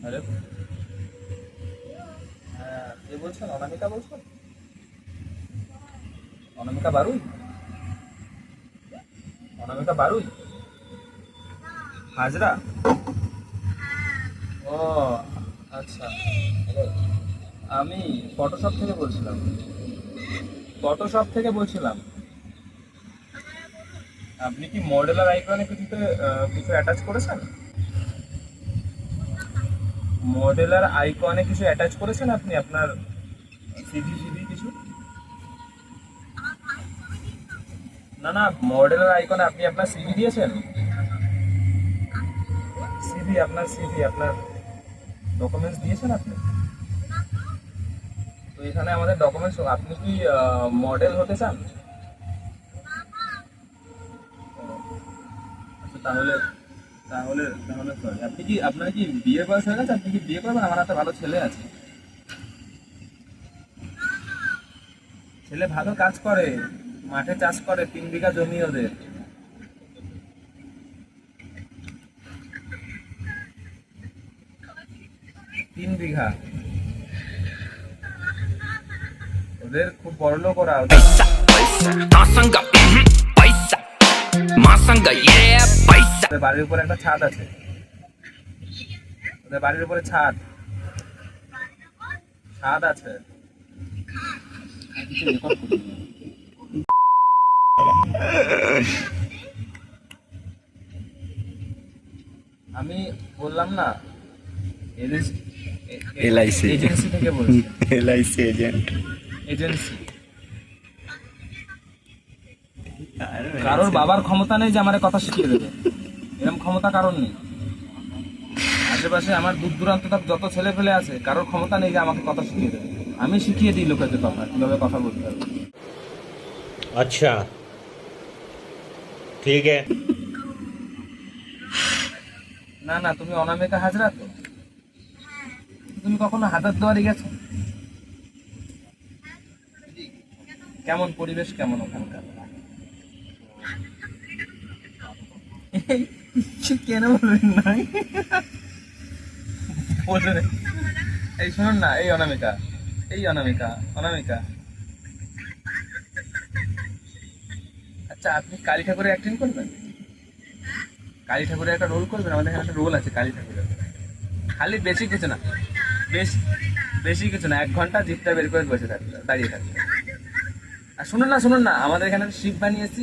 Hello কে বলছেন অনামিকা বলছেন অনামিকা বারুই? অনামিকা বারুই? হাজরা? ও আচ্ছা। আমি ফটোশপ থেকে বলছিলাম। ফটোশপ থেকে বলছিলাম। আপনি কি মডেলার আইকনে কিছুতে কিছু অ্যাটাচ করেছেন? মডেলার আইকনে কিছু অ্যাটাচ করেছেন আপনি? আপনার সিভি সিভি কিছু? না না মডেলার আইকনে আপনি আপনার সিভি দিয়েছেন? সিভি আপনার সিভি আপনার ডকুমেন্টস দিয়েছেন আপনি? তো এখানে আমাদের ডকুমেন্টস আপনি কি মডেল হতে চান? আচ্ছা তাহলে তাহলে তাহলে। আপনি কি, আপনার কি বিয়ে বয়স হয়ে গেছে? আপনি কি বিয়ে করবেন? আমার হাতে ভালো ছেলে আছে। ছেলে ভালো কাজ করে, মাঠে চাষ করে, তিন বিঘা জমি ওদের। তিন বিঘা। ওদের খুব বড় লোক ওরা yeah, paisa. ওদের বাড়ির উপরে একটা ছাদ আছে। ওদের বাড়ির উপরে ছাদ। ছাদ আছে। আমি বললাম না LIC এজেন্সি থেকে বলছি। LIC agent. এজেন্সি। কারোর বাবার ক্ষমতা নেই যে আমার কথা শিখিয়ে দেবে। এরকম ক্ষমতা কারণ নেই। আশেপাশে আমার দূর দূরান্ত তার যত ছেলে ফেলে আছে কারোর ক্ষমতা নেই যে আমাকে কথা শিখিয়ে দেবে। আমি শিখিয়ে দিই লোকের কথা কীভাবে কথা বলতে হবে। আচ্ছা। ঠিক না না তুমি অনামিকা হাজরা তো? তুমি কখনো হাজার দুয়ারি গেছো? কেমন পরিবেশ কেমন ওখানকার? কেন বলবেন না? বলবেন এই শুনুন না, এই অনামিকা এই অনামিকা অনামিকা। আচ্ছা আপনি কালী ঠাকুরের অ্যাক্টিং করবেন? কালী ঠাকুরের একটা রোল করবেন? আমাদের এখানে একটা রোল আছে কালী ঠাকুরের। খালি বেশি কিছু না, বেশ, বেশি কিছু না, এক ঘণ্টা জিপটা বের করে বসে থাকবে দাঁড়িয়ে থাকবে আর শুনুন না শুনুন না, আমাদের এখানে শিব বানিয়েছি।